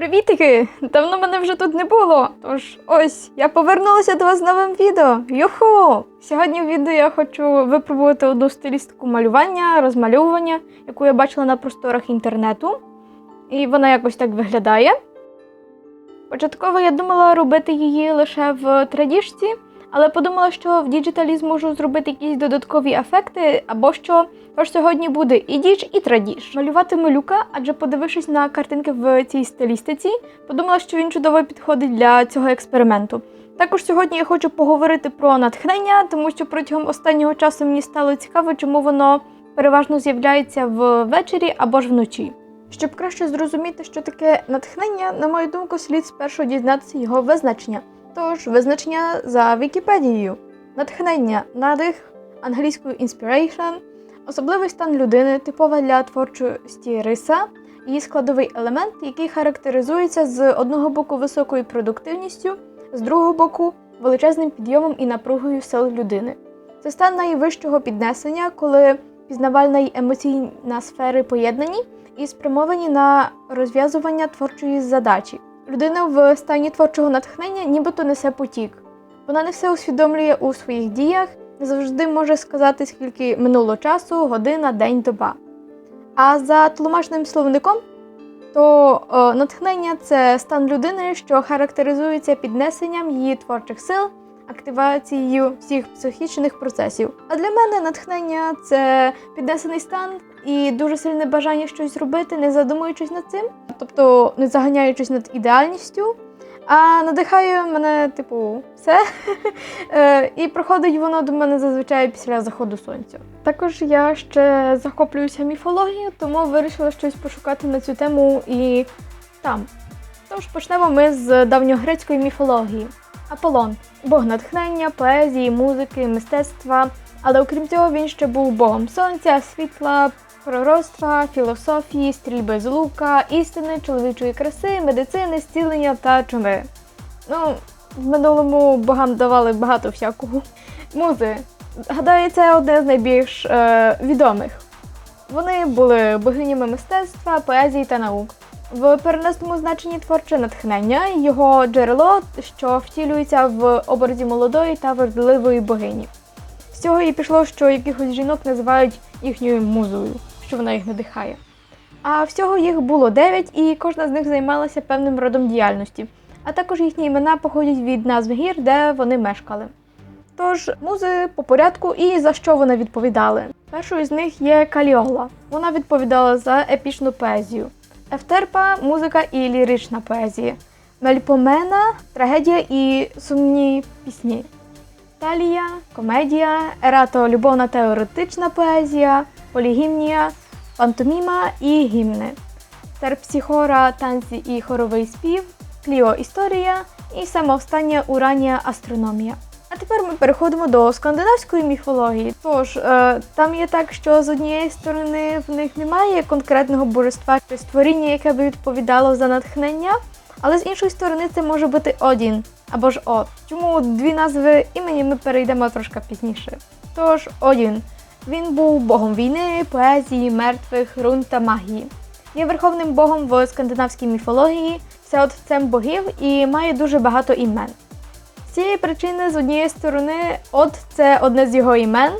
Привітики! Давно мене вже тут не було. Тож ось я повернулася до вас з новим відео. Юху! Сьогодні в відео я хочу випробувати одну стилістику малювання, розмальовування, яку я бачила на просторах інтернету. І вона якось так виглядає. Початково я думала робити її лише в традіжці, але подумала, що в діджиталі зможу зробити якісь додаткові ефекти, або що. Тож сьогодні буде і діч, і традіж. Малюватиму люка, адже подивившись на картинки в цій стилістиці, подумала, що він чудово підходить для цього експерименту. Також сьогодні я хочу поговорити про натхнення, тому що протягом останнього часу мені стало цікаво, чому воно переважно з'являється ввечері або ж вночі. Щоб краще зрозуміти, що таке натхнення, на мою думку, слід спершу дізнатися його визначення. Тож, визначення за Вікіпедією. Натхнення, надих, англійською inspiration, особливий стан людини, типова для творчості риса, її складовий елемент, який характеризується з одного боку високою продуктивністю, з другого боку величезним підйомом і напругою сил людини. Це стан найвищого піднесення, коли пізнавальна й емоційна сфери поєднані і спрямовані на розв'язування творчої задачі. Людина в стані творчого натхнення нібито несе потік. Вона не все усвідомлює у своїх діях, не завжди може сказати, скільки минуло часу, година, день, доба. А за тлумачним словником, то е, натхнення це стан людини, що характеризується піднесенням її творчих сил, активацією всіх психічних процесів. А для мене натхнення це піднесений стан і дуже сильне бажання щось зробити, не задумуючись над цим, тобто не заганяючись над ідеальністю. А надихає мене, типу, все. Е, І приходить воно до мене зазвичай після заходу сонця. Також я ще захоплююся міфологією, тому вирішила щось пошукати на цю тему і там. Тож почнемо ми з давньогрецької міфології. Аполлон бог натхнення, поезії, музики, мистецтва. Але окрім цього, він ще був богом сонця, світла, пророцтва, філософії, стрільби з лука, істини, чоловічої краси, медицини, зцілення та чуми. Ну, в минулому богам давали багато всякого. Музи. Гадаю, це одне з найбільш е, відомих. Вони були богинями мистецтва, поезії та наук. В переносному значенні творче натхнення його джерело, що втілюється в образі молодої та вродливої богині. З цього і пішло, що якихось жінок називають їхньою музою, що вона їх надихає. А всього їх було дев'ять, і кожна з них займалася певним родом діяльності. А також їхні імена походять від назв гір, де вони мешкали. Тож, музи по порядку і за що вони відповідали. Першою з них є Каліола. Вона відповідала за епічну поезію. Ефтерпа музика і лірична поезія. Мельпомена трагедія і сумні пісні. Талія, комедія, ерато любовна та еротична поезія, полігімнія, пантоміма і гімни. Терпсіхора, танці і хоровий спів, кліо історія і самоостання уранія астрономія. А тепер ми переходимо до скандинавської міфології. Тож е, там є так, що з однієї сторони в них немає конкретного божества чи створіння, яке би відповідало за натхнення, але з іншої сторони це може бути Одін або ж От. Чому дві назви імені ми перейдемо трошки пізніше. Тож Одін. Він був богом війни, поезії, мертвих, рун та магії. Є верховним богом в скандинавській міфології, все отцем богів і має дуже багато імен. Цієї причини, з однієї сторони, от це одне з його імен,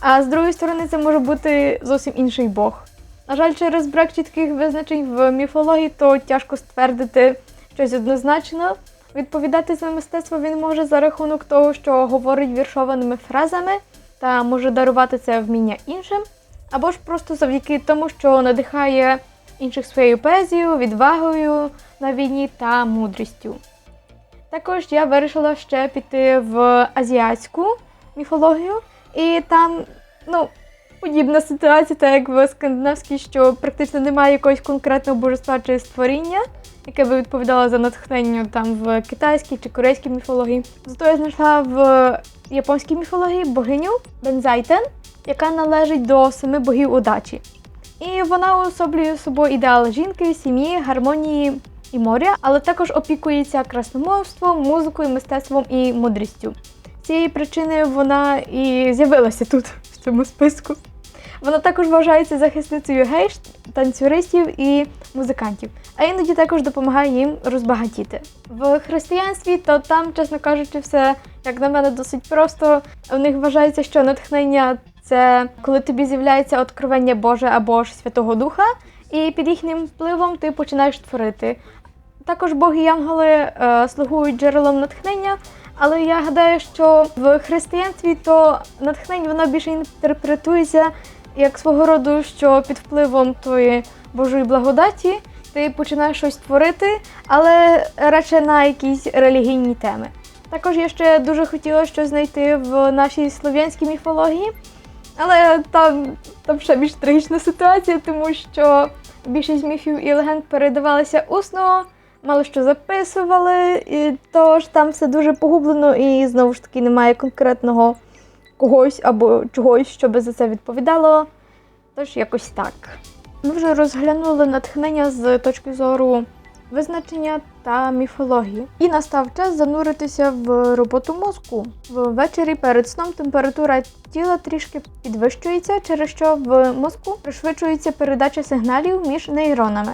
а з другої сторони, це може бути зовсім інший Бог. На жаль, через брак чітких визначень в міфології, то тяжко ствердити щось однозначно. Відповідати за мистецтво він може за рахунок того, що говорить віршованими фразами та може дарувати це вміння іншим, або ж просто завдяки тому, що надихає інших своєю поезією, відвагою на війні та мудрістю. Також я вирішила ще піти в азіатську міфологію, і там, ну, подібна ситуація, так як в скандинавській, що практично немає якогось конкретного божества чи створіння, яке би відповідало за натхнення там в китайській чи корейській міфології. Зато я знайшла в японській міфології богиню Бензайтен, яка належить до семи богів удачі. І вона уособлює собою ідеал жінки, сім'ї, гармонії і моря, але також опікується красномовством, музикою, мистецтвом і мудрістю. Цієї причини вона і з'явилася тут, в цьому списку. Вона також вважається захисницею гейш, танцюристів і музикантів. а іноді також допомагає їм розбагатіти. В християнстві, то там, чесно кажучи, все, як на мене, досить просто. У них вважається, що натхнення це коли тобі з'являється откровення Боже або ж Святого Духа, і під їхнім впливом ти починаєш творити. Також боги і янголи е, слугують джерелом натхнення, але я гадаю, що в християнстві то натхнення воно більше інтерпретується як свого роду, що під впливом тої Божої благодаті ти починаєш щось творити, але радше на якісь релігійні теми. Також я ще дуже хотіла щось знайти в нашій слов'янській міфології, але там, там ще більш трагічна ситуація, тому що більшість міфів і легенд передавалися усно, мало що записували, і тож там все дуже погублено, і знову ж таки немає конкретного когось або чогось, що би за це відповідало. Тож якось так. Ми вже розглянули натхнення з точки зору визначення та міфології. І настав час зануритися в роботу мозку. Ввечері перед сном температура тіла трішки підвищується, через що в мозку пришвидшується передача сигналів між нейронами.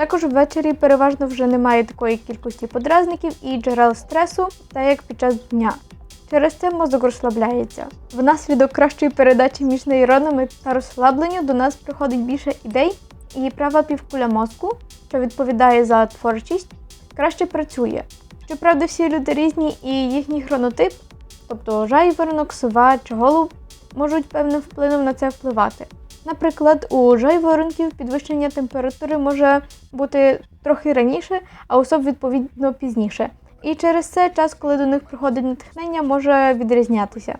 Також ввечері переважно вже немає такої кількості подразників і джерел стресу, так як під час дня. Через це мозок розслабляється. Внаслідок кращої передачі між нейронами та розслабленню до нас приходить більше ідей, і права півкуля мозку, що відповідає за творчість, краще працює. Щоправда, всі люди різні і їхній хронотип, тобто жайворонок, сова чи голуб, можуть певним впливом на це впливати. Наприклад, у жайворонків підвищення температури може бути трохи раніше, а у сов відповідно пізніше. І через це час, коли до них приходить натхнення, може відрізнятися.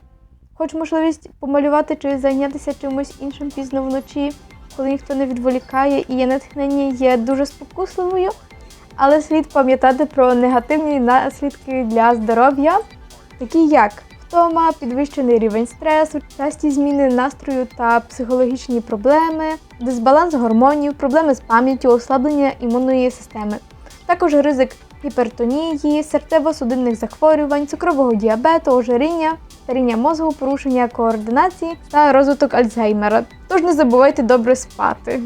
Хоч можливість помалювати чи зайнятися чимось іншим пізно вночі, коли ніхто не відволікає і є натхнення, є дуже спокусливою, але слід пам'ятати про негативні наслідки для здоров'я, такі як втома, підвищений рівень стресу, часті зміни настрою та психологічні проблеми, дисбаланс гормонів, проблеми з пам'яттю, ослаблення імунної системи. Також ризик гіпертонії, серцево-судинних захворювань, цукрового діабету, ожиріння, старіння мозку, порушення координації та розвиток Альцгеймера. Тож не забувайте добре спати.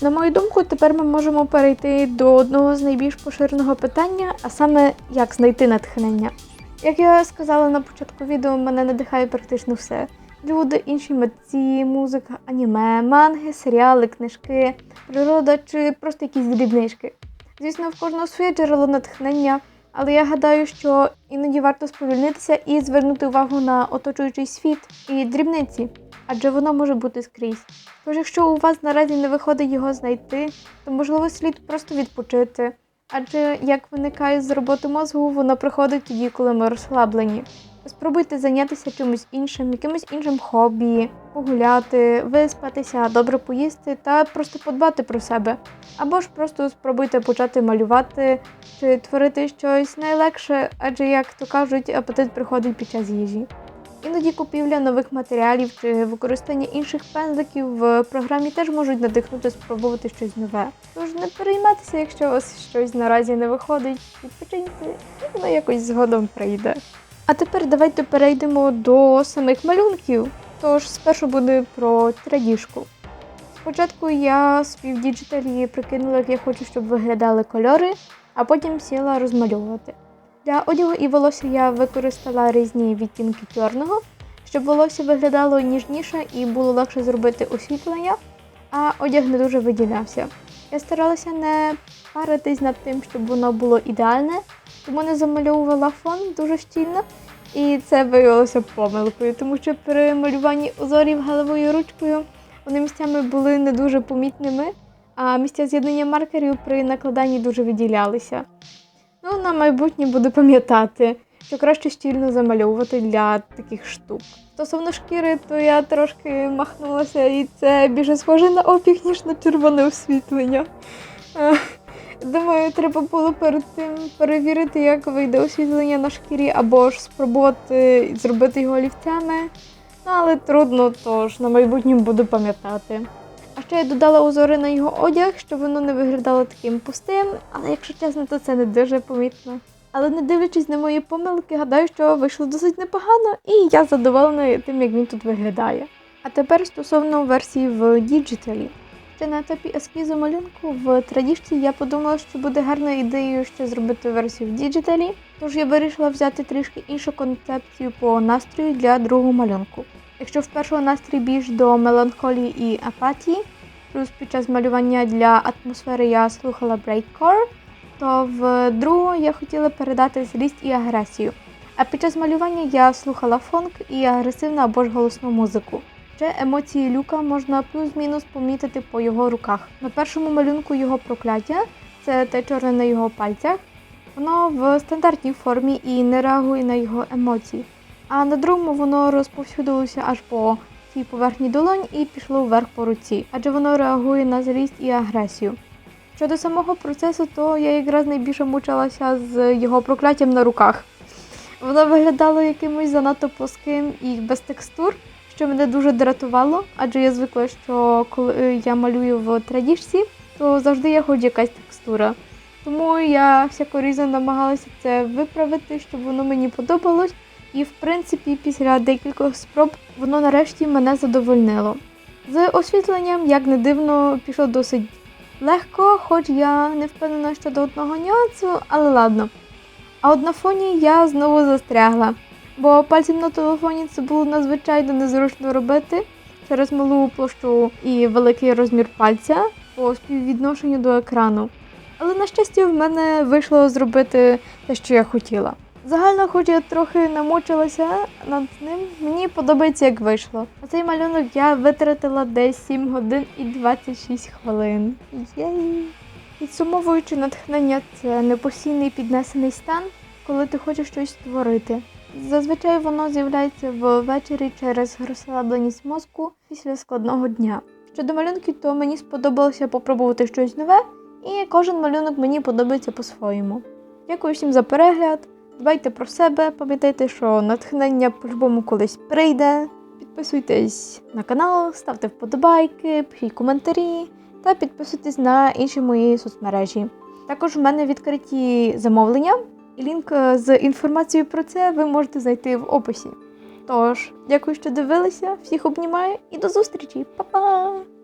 На мою думку, тепер ми можемо перейти до одного з найбільш поширеного питання, а саме як знайти натхнення. Як я сказала на початку відео, мене надихає практично все. Люди, інші митці, музика, аніме, манги, серіали, книжки, природа чи просто якісь дрібнички. Звісно, в кожного своє джерело натхнення, але я гадаю, що іноді варто сповільнитися і звернути увагу на оточуючий світ і дрібниці, адже воно може бути скрізь. Тож, якщо у вас наразі не виходить його знайти, то можливо слід просто відпочити. Адже як виникає з роботи мозку, воно приходить тоді, коли ми розслаблені. Спробуйте зайнятися чимось іншим, якимось іншим хобі, погуляти, виспатися, добре поїсти та просто подбати про себе. Або ж просто спробуйте почати малювати чи творити щось найлегше, адже, як то кажуть, апетит приходить під час їжі. Іноді купівля нових матеріалів чи використання інших пензликів в програмі теж можуть надихнути спробувати щось нове. Тож не переймайтеся, якщо у вас щось наразі не виходить, відпочиньте, і воно якось згодом прийде. А тепер давайте перейдемо до самих малюнків. Тож спершу буде про традіжку. Спочатку я собі в діджиталі прикинула, як я хочу, щоб виглядали кольори, а потім сіла розмальовувати. Для одягу і волосся я використала різні відтінки чорного, щоб волосся виглядало ніжніше і було легше зробити освітлення, а одяг не дуже виділявся. Я старалася не паритись над тим, щоб воно було ідеальне, тому не замальовувала фон дуже щільно. І це виявилося помилкою, тому що при малюванні узорів головою ручкою вони місцями були не дуже помітними, а місця з'єднання маркерів при накладанні дуже виділялися. Ну, на майбутнє буду пам'ятати, що краще щільно замальовувати для таких штук. Стосовно шкіри, то я трошки махнулася, і це більше схоже на опік, ніж на червоне освітлення. Е, Думаю, треба було перед тим перевірити, як вийде освітлення на шкірі, або ж спробувати зробити його олівцями. Ну, але трудно, тож на майбутнє буду пам'ятати. А ще я додала узори на його одяг, щоб воно не виглядало таким пустим, але якщо чесно, то це не дуже помітно. Але не дивлячись на мої помилки, гадаю, що вийшло досить непогано, і я задоволена тим, як він тут виглядає. А тепер стосовно версії в діджиталі. Ще на етапі ескізу малюнку в традішці я подумала, що буде гарною ідеєю ще зробити версію в діджиталі. Тож я вирішила взяти трішки іншу концепцію по настрою для другого малюнку. Якщо в першого настрій більш до меланхолії і апатії, плюс під час малювання для атмосфери я слухала Breakcore, то в другого я хотіла передати злість і агресію. А під час малювання я слухала фонк і агресивну або ж голосну музику. Ще емоції люка можна плюс-мінус помітити по його руках. На першому малюнку його прокляття це те чорне на його пальцях. Воно в стандартній формі і не реагує на його емоції. А на другому воно розповсюдилося аж по цій поверхні долонь і пішло вверх по руці, адже воно реагує на злість і агресію. Щодо самого процесу, то я якраз найбільше мучилася з його прокляттям на руках. Воно виглядало якимось занадто плоским і без текстур, що мене дуже дратувало, адже я звикла, що коли я малюю в традішці, то завжди є хоч якась текстура. Тому я всякорізно намагалася це виправити, щоб воно мені подобалось. І в принципі, після декількох спроб воно нарешті мене задовольнило. З освітленням, як не дивно, пішло досить легко, хоч я не впевнена щодо одного нюансу, але ладно. А от на фоні я знову застрягла, бо пальцем на телефоні це було надзвичайно незручно робити через малу площу і великий розмір пальця по співвідношенню до екрану. Але на щастя, в мене вийшло зробити те, що я хотіла. Загально, хоч я трохи намучилася над ним, мені подобається, як вийшло. Цей малюнок я витратила десь 7 годин і 26 хвилин. Єй! Підсумовуючи натхнення, це непостійний піднесений стан, коли ти хочеш щось створити. Зазвичай воно з'являється ввечері через розслабленість мозку після складного дня. Щодо малюнків, то мені сподобалося попробувати щось нове, і кожен малюнок мені подобається по-своєму. Дякую всім за перегляд. Дбайте про себе, пам'ятайте, що натхнення по-любому колись прийде. Підписуйтесь на канал, ставте вподобайки, пишіть коментарі та підписуйтесь на інші мої соцмережі. Також в мене відкриті замовлення, і лінк з інформацією про це ви можете знайти в описі. Тож, дякую, що дивилися, всіх обнімаю і до зустрічі, Па-па!